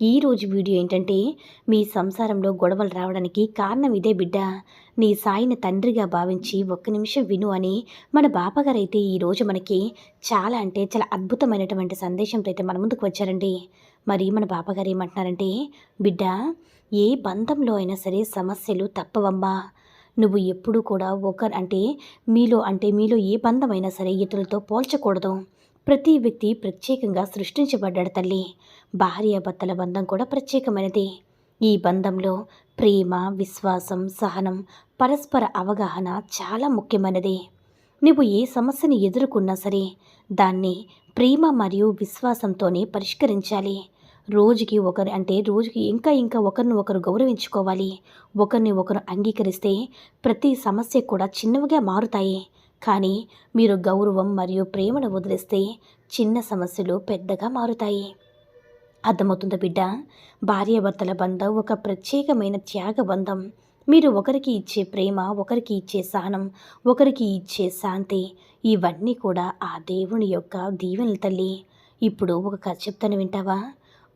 ఈ రోజు వీడియో ఏంటంటే మీ సంసారంలో గొడవలు రావడానికి కారణం ఇదే బిడ్డ. నీ సాయిని తండ్రిగా భావించి ఒక్క నిమిషం విను అని మన బాపగారు అయితే ఈరోజు మనకి చాలా అంటే చాలా అద్భుతమైనటువంటి సందేశంతో అయితే మన ముందుకు వచ్చారండి. మరి మన బాపగారు ఏమంటున్నారంటే బిడ్డ ఏ బంధంలో అయినా సరే సమస్యలు తప్పవమ్మా. నువ్వు ఎప్పుడు కూడా ఒకరు అంటే మీలో అంటే మీలో ఏ బంధమైనా సరే ఇతరులతో పోల్చకూడదు. ప్రతి వ్యక్తి ప్రత్యేకంగా సృష్టించబడ్డాడు తల్లి. భార్యాభర్తల బంధం కూడా ప్రత్యేకమైనది. ఈ బంధంలో ప్రేమ విశ్వాసం సహనం పరస్పర అవగాహన చాలా ముఖ్యమైనది. నువ్వు ఏ సమస్యని ఎదుర్కొన్నా సరే దాన్ని ప్రేమ మరియు విశ్వాసంతోనే పరిష్కరించాలి. రోజుకి ఒకరు అంటే రోజుకి ఇంకా ఇంకా ఒకరిని ఒకరు గౌరవించుకోవాలి. ఒకరిని ఒకరు అంగీకరిస్తే ప్రతి సమస్య కూడా చిన్నవిగా మారుతాయి. కానీ మీరు గౌరవం మరియు ప్రేమను వదిలేస్తే చిన్న సమస్యలు పెద్దగా మారుతాయి. అర్థమవుతుందా బిడ్డ? భార్యాభర్తల బంధం ఒక ప్రత్యేకమైన త్యాగ బంధం మీరు ఒకరికి ఇచ్చే ప్రేమ ఒకరికి ఇచ్చే సహనం ఒకరికి ఇచ్చే శాంతి ఇవన్నీ కూడా ఆ దేవుని యొక్క దీవెనల తల్లి. ఇప్పుడు ఒక కథ చెప్తాను వింటావా?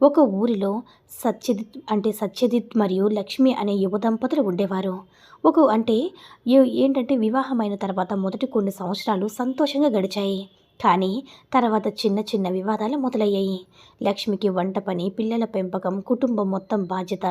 ఒక ఊరిలో సత్యజిత్ అంటే సత్యజిత్ మరియు లక్ష్మి అనే యువ దంపతులు ఉండేవారు. ఒక అంటే ఏంటంటే వివాహమైన తర్వాత మొదటి కొన్ని సంవత్సరాలు సంతోషంగా గడిచాయి. కానీ తర్వాత చిన్న చిన్న వివాదాలు మొదలయ్యాయి. లక్ష్మికి వంట పని పిల్లల పెంపకం కుటుంబం మొత్తం బాధ్యత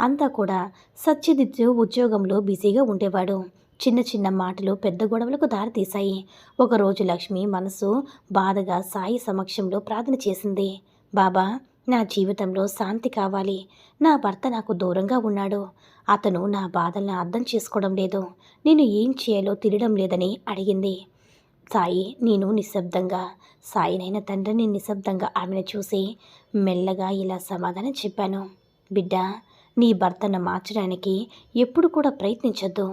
అంతా కూడా సత్యజిత్ ఉద్యోగంలో బిజీగా ఉండేవాడు. చిన్న చిన్న మాటలు పెద్ద గొడవలకు దారితీశాయి. ఒకరోజు లక్ష్మి మనసు బాధగా సాయి సమక్షంలో ప్రార్థన చేసింది. బాబా నా జీవితంలో శాంతి కావాలి. నా భర్త నాకు దూరంగా ఉన్నాడు. అతను నా బాధల్ని అర్థం చేసుకోవడం లేదు. నేను ఏం చేయాలో తెలియడం లేదని అడిగింది. సాయి నేను నిశ్శబ్దంగా సాయినైన తండ్రిని నిశ్శబ్దంగా ఆమెను చూసి మెల్లగా ఇలా సమాధానం చెప్పాను. బిడ్డ నీ భర్తను మార్చడానికి ఎప్పుడు కూడా ప్రయత్నించొద్దు.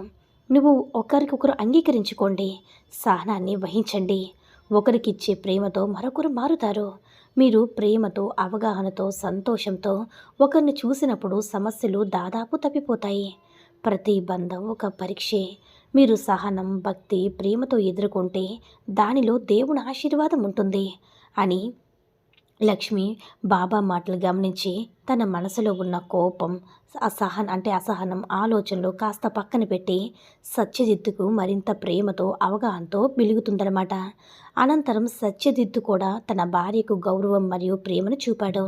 నువ్వు ఒకరికొకరు అంగీకరించుకోండి. సహనాన్ని వహించండి. ఒకరికిచ్చే ప్రేమతో మరొకరు మారుతారు. మీరు ప్రేమతో అవగాహనతో సంతోషంతో ఒకరిని చూసినప్పుడు సమస్యలు దాదాపు తప్పిపోతాయి. ప్రతి బంధం ఒక పరీక్షే. మీరు సహనం భక్తి ప్రేమతో ఎదుర్కొంటే దానిలో దేవుని ఆశీర్వాదం ఉంటుంది అని లక్ష్మి బాబా మాటలు గమనించి తన మనసులో ఉన్న కోపం అసహన అంటే అసహనం ఆలోచనలు కాస్త పక్కన పెట్టి సత్యజిత్తుకు మరింత ప్రేమతో అవగాహనతో పిలుగుతుందనమాట అనంతరం సత్యజిత్తు కూడా తన భార్యకు గౌరవం మరియు ప్రేమను చూపాడు.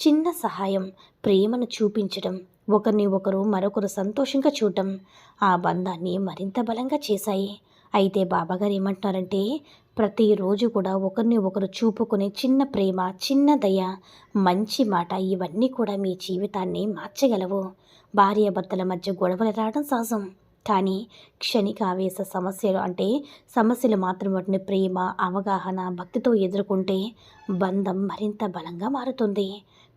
చిన్న సహాయం ప్రేమను చూపించడం ఒకరిని ఒకరు మరొకరు సంతోషంగా చూడటం ఆ బంధాన్ని మరింత బలంగా చేశాయి. అయితే బాబాగారు ఏమంటున్నారంటే ప్రతిరోజు కూడా ఒకరిని ఒకరు చూపుకునే చిన్న ప్రేమ చిన్న దయ మంచి మాట ఇవన్నీ కూడా మీ జీవితాన్ని మార్చగలవు. భార్యాభర్తల మధ్య గొడవలు రావడం సహజం. కానీ క్షణికావేశ సమస్యలు అంటే సమస్యలు మాత్రం వాటిని ప్రేమ అవగాహన భక్తితో ఎదుర్కొంటే బంధం మరింత బలంగా మారుతుంది.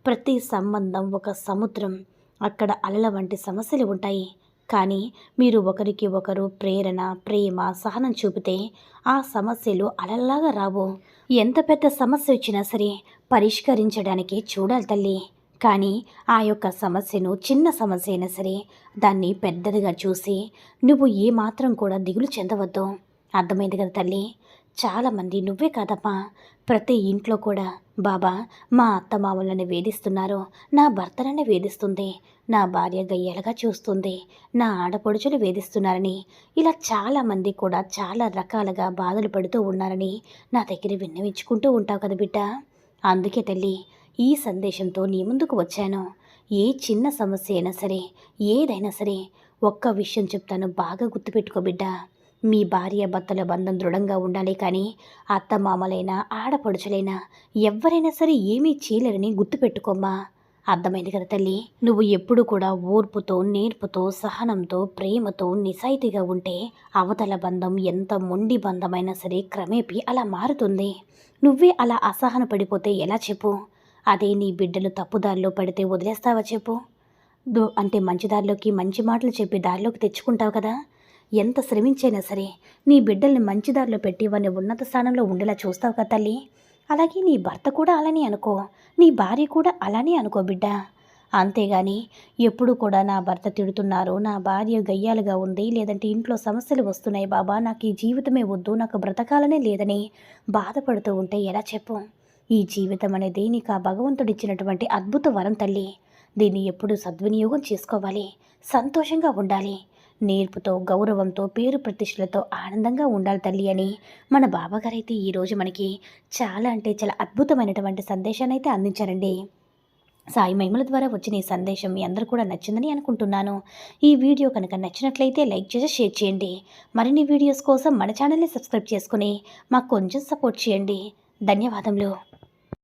ప్రతి సంబంధం ఒక సముద్రం. అక్కడ అలల వంటి సమస్యలు ఉంటాయి. కానీ మీరు ఒకరికి ఒకరు ప్రేరణ ప్రేమ సహనం చూపితే ఆ సమస్యలు అలల్లాగా రావు. ఎంత పెద్ద సమస్య వచ్చినా సరే పరిష్కరించడానికి చూడాలి తల్లి. కానీ ఆ యొక్క సమస్యను చిన్న సమస్య అయినా సరే దాన్ని పెద్దదిగా చూసి నువ్వు ఏమాత్రం కూడా దిగులు చెందవద్దు. అర్థమైంది కదా తల్లి? చాలామంది నువ్వే కాదమ్మా. ప్రతి ఇంట్లో కూడా బాబా మా అత్తమామలను వేధిస్తున్నారు నా భర్తనని వేధిస్తుంది నా భార్య గయ్యలుగా చూస్తుంది నా ఆడపడుచులు వేధిస్తున్నారని ఇలా చాలామంది కూడా చాలా రకాలుగా బాధలు పడుతూ ఉన్నారని నా దగ్గర విన్నవించుకుంటూ ఉంటావు కదా బిడ్డ. అందుకే తల్లి ఈ సందేశంతో నీ ముందుకు వచ్చాను. ఏ చిన్న సమస్య అయినా సరే ఏదైనా సరే ఒక్క విషయం చెప్తాను బాగా గుర్తుపెట్టుకో బిడ్డ. మీ భార్య భర్తల బంధం దృఢంగా ఉండాలి కానీ అత్తమామలైనా ఆడపడుచులైనా ఎవరైనా సరే ఏమీ చేయలేరని గుర్తుపెట్టుకోమ్మా. అర్థమైంది కదా తల్లి? నువ్వు ఎప్పుడు కూడా ఓర్పుతో నేర్పుతో సహనంతో ప్రేమతో నిజాయితీగా ఉంటే అవతల బంధం ఎంత మొండి బంధమైనా సరే క్రమేపీ అలా మారుతుంది. నువ్వే అలా అసహన పడిపోతే ఎలా చెప్పు? అదే నీ బిడ్డలు తప్పుదారిలో పడితే వదిలేస్తావా చెప్పు? దో- అంటే మంచి దారిలోకి మంచి మాటలు చెప్పి దారిలోకి తెచ్చుకుంటావు కదా? ఎంత శ్రమించైనా సరే నీ బిడ్డల్ని మంచిదారిలో పెట్టి వారిని ఉన్నత స్థానంలో ఉండేలా చూస్తావు కదా తల్లి? అలాగే నీ భర్త కూడా అలానే అనుకో. నీ భార్య కూడా అలానే అనుకో బిడ్డ. అంతేగాని ఎప్పుడు కూడా నా భర్త తిడుతున్నారు నా భార్య గయ్యాలుగా ఉంది లేదంటే ఇంట్లో సమస్యలు వస్తున్నాయి బాబా నాకు ఈ జీవితమే వద్దు నాకు బ్రతకాలనే లేదని బాధపడుతూ ఉంటే ఎలా చెప్పు? ఈ జీవితం అనేది నీకు ఆ భగవంతుడిచ్చినటువంటి అద్భుత వరం తల్లి. దీన్ని ఎప్పుడు సద్వినియోగం చేసుకోవాలి. సంతోషంగా ఉండాలి. నేర్పుతో గౌరవంతో పేరు ప్రతిష్టలతో ఆనందంగా ఉండాలి తల్లి అని మన బాబాగారైతే ఈరోజు మనకి చాలా అంటే చాలా అద్భుతమైనటువంటి సందేశాన్ని అయితే అందించారండి. సాయి మహిమల ద్వారా వచ్చిన ఈ సందేశం మీ అందరూ కూడా నచ్చిందని అనుకుంటున్నాను. ఈ వీడియో కనుక నచ్చినట్లయితే లైక్ చేసి షేర్ చేయండి. మరిన్ని వీడియోస్ కోసం మన ఛానల్ని సబ్స్క్రైబ్ చేసుకుని మాకు కొంచెం సపోర్ట్ చేయండి. ధన్యవాదములు.